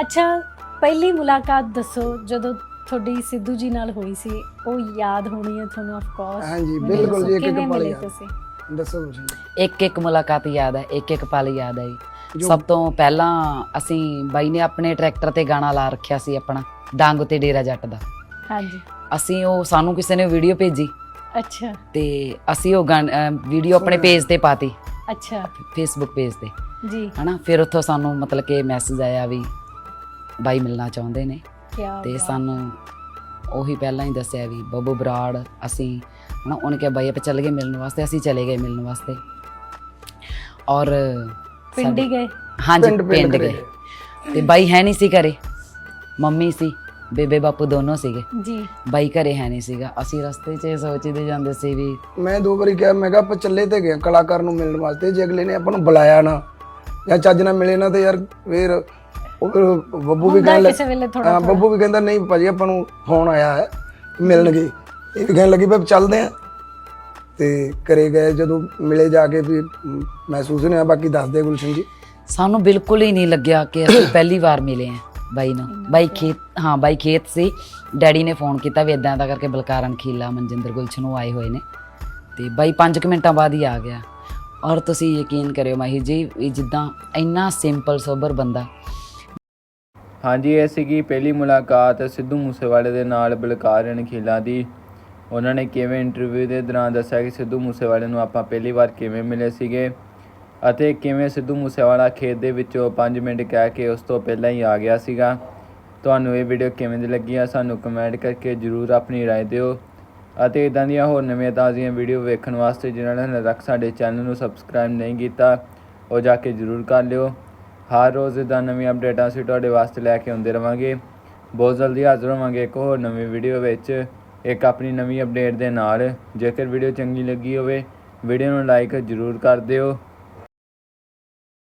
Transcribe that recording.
ਅੱਛਾ ਪਹਿਲੀ ਮੁਲਾਕਾਤ ਦੱਸੋ ਜਦੋਂ ਤੁਹਾਡੀ ਸਿੱਧੂ ਜੀ ਨਾਲ ਹੋਈ ਸੀ ਉਹ ਯਾਦ ਹੋਣੀ ਹੈ ਤੁਹਾਨੂੰ ਆਫ ਕੋਰਸ ਹਾਂਜੀ, ਬਿਲਕੁਲ ਜੀ, ਇੱਕ ਇੱਕ ਪਲ ਯਾਦ। ਤੁਸੀਂ? ਦੱਸੋ ਜੀ। ਇੱਕ ਇੱਕ ਮੁਲਾਕਾਤ ਯਾਦ ਹੈ ਇੱਕ ਇੱਕ ਪਲ ਯਾਦ ਹੈ ਸਭ ਤੋਂ ਪਹਿਲਾਂ ਅਸੀਂ ਬਾਈ ਨੇ ਆਪਣੇ ਟਰੈਕਟਰ ਤੇ ਗਾਣਾ ਲਾ ਰੱਖਿਆ ਸੀ ਆਪਣਾ ਡਾਂਗ ਤੇ ਡੇਰਾ ਜੱਟ ਦਾ। ਹਾਂਜੀ। ਅਸੀਂ ਉਹ ਸਾਨੂੰ ਕਿਸੇ ਨੇ ਵੀਡੀਓ ਭੇਜੀ। ਅੱਛਾ। ਤੇ ਅਸੀਂ ਉਹ ਵੀਡੀਓ ਆਪਣੇ। ਪੇਜ ਤੇ ਪਾਤੀ। ਅੱਛਾ। ਫੇਸਬੁੱਕ ਪੇਜ ਤੇ। ਜੀ। ਹਨਾ ਫਿਰ ਉੱਥੋਂ ਸਾਨੂੰ ਮਤਲਬ ਕਿ ਮੈਸੇਜ ਆਇਆ ਵੀ ਬਾਈ ਮਿਲਣਾ ਚਾਹੁੰਦੇ ਨੇ। ਤੇ ਸਾਨੂੰ ਉਹੀ ਪਹਿਲਾਂ ਹੀ ਦੱਸਿਆ ਵੀ ਬੱਬੂ ਬਰਾੜ ਅਸੀਂ ਹਨਾ ਉਹਨੇ ਕਿਹਾ ਬਾਈ ਆਪਾਂ ਚੱਲ ਗਏ ਮਿਲਣ ਵਾਸਤੇ ਅਸੀਂ ਚਲੇ ਗਏ ਮਿਲਣ ਵਾਸਤੇ। ਔਰ ਪਿੰਡ ਹੀ ਗਏ? ਹਾਂਜੀ ਪਿੰਡ- ਪਿੰਡ ਗਏ। ਤੇ ਬਾਈ ਹੈ ਨਹੀਂ ਸੀ ਘਰੇ। ਮੰਮੀ ਸੀ ਬੇਬੇ ਬਾਪੂ ਦੋਨੋਂ ਸੀਗੇ। ਜੀ। ਬਾਈ ਘਰੇ ਹੈ ਨਹੀਂ ਸੀਗਾ। ਅਸੀਂ ਰਸਤੇ 'ਚ ਇਹ ਸੋਚਦੇ ਜਾਂਦੇ ਸੀ ਵੀ ਮੈਂ ਦੋ ਵਾਰੀ ਕਿਹਾ ਮੈਂ ਕਿਹਾ ਆਪਾਂ ਚੱਲੇ ਤੇ ਗਏ ਕਲਾਕਾਰ ਨੂੰ ਮਿਲਣ ਵਾਸਤੇ। ਜੇ ਅਗਲੇ ਨੇ ਆਪਾਂ ਨੂੰ ਬੁਲਾਇਆ ਨਾ ਜਾਂ ਚੱਜ ਨਾਲ ਮਿਲੇ ਨਾ ਤੇ ਯਾਰ ਫੇਰ ਉਹ ਫਿਰ ਬੱਬੂ ਵੀ ਹੁੰਦਾ ਕਹਿਣ ਲੱਗ ਕਿਸੇ ਵੇਲੇ ਥੋੜਾ ਹਾਂ ਬੱਬੂ ਵੀ ਕਹਿੰਦਾ ਨਹੀਂ ਭਾਜੀ ਆਪਾਂ ਨੂੰ ਫੋਨ ਆਇਆ ਹੈ ਮਿਲਣਗੇ। ਇਹ ਵੀ ਕਹਿਣ ਲੱਗੀ ਵੀ ਚੱਲਦੇ ਆ ਤੇ ਕਰੇ ਗਏ ਜਦੋਂ ਮਿਲੇ ਜਾ ਕੇ ਵੀ ਮ, ਮਹਿਸੂਸ ਨਹੀਂ ਹੋਇਆ ਬਾਕੀ ਦੱਸ ਦੇ ਗੁਲਸ਼ਨ ਜੀ। ਸਾਨੂੰ ਬਿਲਕੁਲ ਹੀ ਨਹੀਂ ਲੱਗਿਆ ਕਿ ਅਸੀਂ ਪਹਿਲੀ ਵਾਰ ਮਿਲੇ ਆ ਬਾਈ ਨੂੰ ਬਾਈ ਖੇਤ ਹਾਂ ਬਾਈ ਖੇਤ ਸੀ। ਡੈਡੀ ਨੇ ਫੋਨ ਕੀਤਾ ਵੀ ਇਦਾਂ ਦਾ ਕਰਕੇ ਬਲਕਾਰਨ ਖੀਲਾ ਮਨਜਿੰਦਰ ਗੁਲਸ਼ਨ ਉਹ ਆਏ ਹੋਏ ਨੇ। ਤੇ ਬਾਈ 5 ਮਿੰਟਾਂ ਬਾਅਦ ਹੀ ਆ ਗਿਆ। ਔਰ ਤੁਸੀਂ ਯਕੀਨ ਕਰਿਓ ਮਾਹੀ ਜੀ ਵੀ ਜਿੱਦਾਂ ਇੰਨਾ ਸਿੰਪਲ ਸੋਬਰ ਬੰਦਾ ਹਾਂਜੀ ਇਹ ਸੀਗੀ ਪਹਿਲੀ ਮੁਲਾਕਾਤ ਸਿੱਧੂ ਮੂਸੇਵਾਲੇ ਦੇ ਨਾਲ ਬਲਕਾਰ ਰਣਖੀਲਾ ਦੀ ਉਹਨਾਂ ਨੇ ਕਿਵੇਂ ਇੰਟਰਵਿਊ ਦੇ ਦੌਰਾਨ ਦੱਸਿਆ ਕਿ ਸਿੱਧੂ ਮੂਸੇਵਾਲੇ ਨੂੰ ਆਪਾਂ ਪਹਿਲੀ ਵਾਰ ਕਿਵੇਂ ਮਿਲੇ ਸੀਗੇ ਅਤੇ ਕਿਵੇਂ ਸਿੱਧੂ ਮੂਸੇਵਾਲਾ ਖੇਤ ਦੇ ਵਿੱਚੋਂ 5 ਮਿੰਟ ਕਹਿ ਕੇ ਉਸ ਤੋਂ ਪਹਿਲਾਂ ਹੀ ਆ ਗਿਆ ਸੀਗਾ ਤੁਹਾਨੂੰ ਇਹ ਵੀਡੀਓ ਕਿਵੇਂ ਦੀ ਲੱਗੀ ਆ ਸਾਨੂੰ ਕਮੈਂਟ ਕਰਕੇ ਜਰੂਰ ਆਪਣੀ رائے ਦਿਓ ਅਤੇ ਇਦਾਂ ਦੀਆਂ ਹੋਰ ਨਵੀਆਂ ਤਾਜ਼ੀਆਂ ਵੀਡੀਓ ਵੇਖਣ ਵਾਸਤੇ ਜਿਨ੍ਹਾਂ ਨੇ ਹਾਲੇ ਤੱਕ ਸਾਡੇ ਚੈਨਲ ਨੂੰ ਸਬਸਕ੍ਰਾਈਬ ਨਹੀਂ ਕੀਤਾ ਉਹ ਜਾ ਕੇ ਜਰੂਰ ਕਰ ਲਿਓ ਹਰ ਰੋਜ਼ ਇਦਾਂ ਨਵੀਆਂ ਅਪਡੇਟਾਂ ਅਸੀਂ ਤੁਹਾਡੇ ਵਾਸਤੇ ਲੈ ਕੇ ਆਉਂਦੇ ਰਵਾਂਗੇ। ਬਹੁਤ ਜਲਦੀ ਹਾਜ਼ਰ ਹੋਵਾਂਗੇ ਇੱਕ ਹੋਰ ਨਵੀਂ ਵੀਡੀਓ ਵਿੱਚ। ਇੱਕ ਆਪਣੀ ਨਵੀਂ ਅਪਡੇਟ ਦੇ ਨਾਲ। ਜੇਕਰ ਵੀਡੀਓ ਚੰਗੀ ਲੱਗੀ ਹੋਵੇ ਵੀਡੀਓ ਨੂੰ ਲਾਈਕ ਜ਼ਰੂਰ ਕਰ ਦਿਓ।